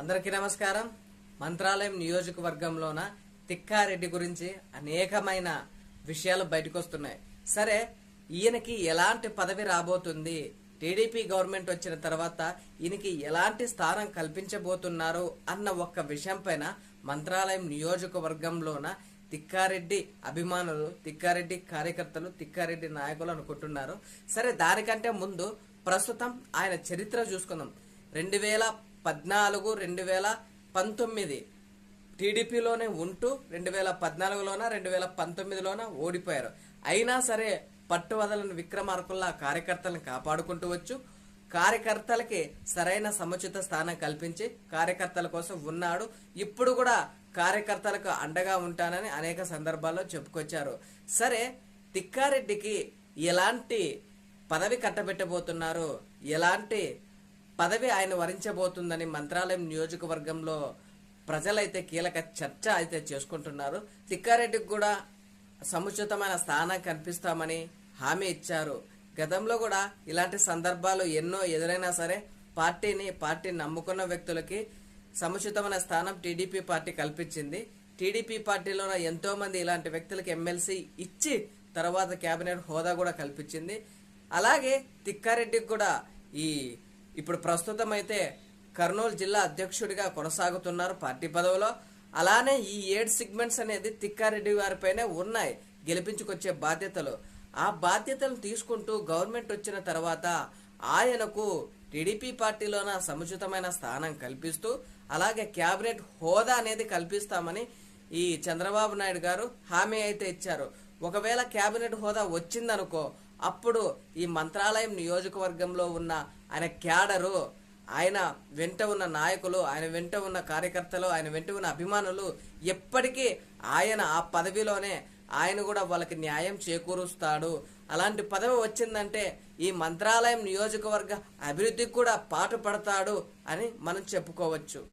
అందరికీ నమస్కారం. మంత్రాలయం నియోజకవర్గంలోన తిక్కారెడ్డి గురించి అనేకమైన విషయాలు బయటకు వస్తున్నాయి సరే ఈయనకి ఎలాంటి పదవి రాబోతుంది? టీడీపీ గవర్నమెంట్ వచ్చిన తర్వాత ఈయనకి ఎలాంటి స్థానం కల్పించబోతున్నారు అన్న ఒక్క విషయం పైన మంత్రాలయం నియోజకవర్గంలోన తిక్కారెడ్డి అభిమానులు తిక్కారెడ్డి కార్యకర్తలు తిక్కారెడ్డి నాయకులు అనుకుంటున్నారు. సరే దానికంటే ముందు ప్రస్తుతం ఆయన చరిత్ర చూసుకుందాం. రెండు వేల పద్నాలుగు రెండు వేల పంతొమ్మిది. టీడీపీలోనే ఉంటూ రెండు వేల పద్నాలుగులోన రెండు వేల పంతొమ్మిదిలోన ఓడిపోయారు. అయినా సరే పట్టు వదలని విక్రమార్కుల్లా కార్యకర్తలను కాపాడుకుంటూ వచ్చు. కార్యకర్తలకి సరైన సముచిత స్థానం కల్పించి కార్యకర్తల కోసం ఉన్నాడు. ఇప్పుడు కూడా కార్యకర్తలకు అండగా ఉంటానని అనేక సందర్భాల్లో చెప్పుకొచ్చారు. సరే తిక్కారెడ్డికి ఎలాంటి పదవి కట్టబెట్టబోతున్నారు? ఎలాంటి పదవి ఆయన వరించబోతుందని మంత్రాలయం నియోజకవర్గంలో ప్రజలైతే కీలక చర్చ అయితే చేసుకుంటున్నారు. తిక్కారెడ్డికి కూడా సముచితమైన స్థానం కల్పిస్తామని హామీ ఇచ్చారు. గతంలో కూడా ఇలాంటి సందర్భాలు ఎన్నో ఎదురైనా సరే పార్టీని పార్టీని నమ్ముకున్న వ్యక్తులకి సముచితమైన స్థానం టీడీపీ పార్టీ కల్పించింది. టీడీపీ పార్టీలో ఎంతో మంది ఇలాంటి వ్యక్తులకు ఎమ్మెల్సీ ఇచ్చి తర్వాత కేబినెట్ హోదా కూడా కల్పించింది. అలాగే తిక్కారెడ్డికి కూడా ఈ ఇప్పుడు ప్రస్తుతం అయితే కర్నూలు జిల్లా అధ్యక్షుడిగా కొనసాగుతున్నారు పార్టీ పదవిలో. అలానే ఈ ఏడు సిగ్మెంట్స్ అనేది తిక్కారెడ్డి వారిపైనే ఉన్నాయి గెలిపించుకొచ్చే బాధ్యతలు. ఆ బాధ్యతలు తీసుకుంటూ గవర్నమెంట్ వచ్చిన తర్వాత ఆయనకు టీడీపీ పార్టీలోన సముచితమైన స్థానం కల్పిస్తూ అలాగే క్యాబినెట్ హోదా అనేది కల్పిస్తామని ఈ చంద్రబాబు నాయుడు గారు హామీ అయితే ఇచ్చారు. ఒకవేళ క్యాబినెట్ హోదా వచ్చిందనుకో అప్పుడు ఈ మంత్రాలయం నియోజకవర్గంలో ఉన్న ఆయన క్యాడరు ఆయన వెంట ఉన్న నాయకులు ఆయన వెంట ఉన్న కార్యకర్తలు ఆయన వెంట ఉన్న అభిమానులు ఎప్పటికీ ఆయన ఆ పదవిలోనే ఆయన కూడా వాళ్ళకి న్యాయం చేకూరుస్తాడు. అలాంటి పదవి వచ్చిందంటే ఈ మంత్రాలయం నియోజకవర్గ అభివృద్ధికి కూడా పాటు పడతాడు అని మనం చెప్పుకోవచ్చు.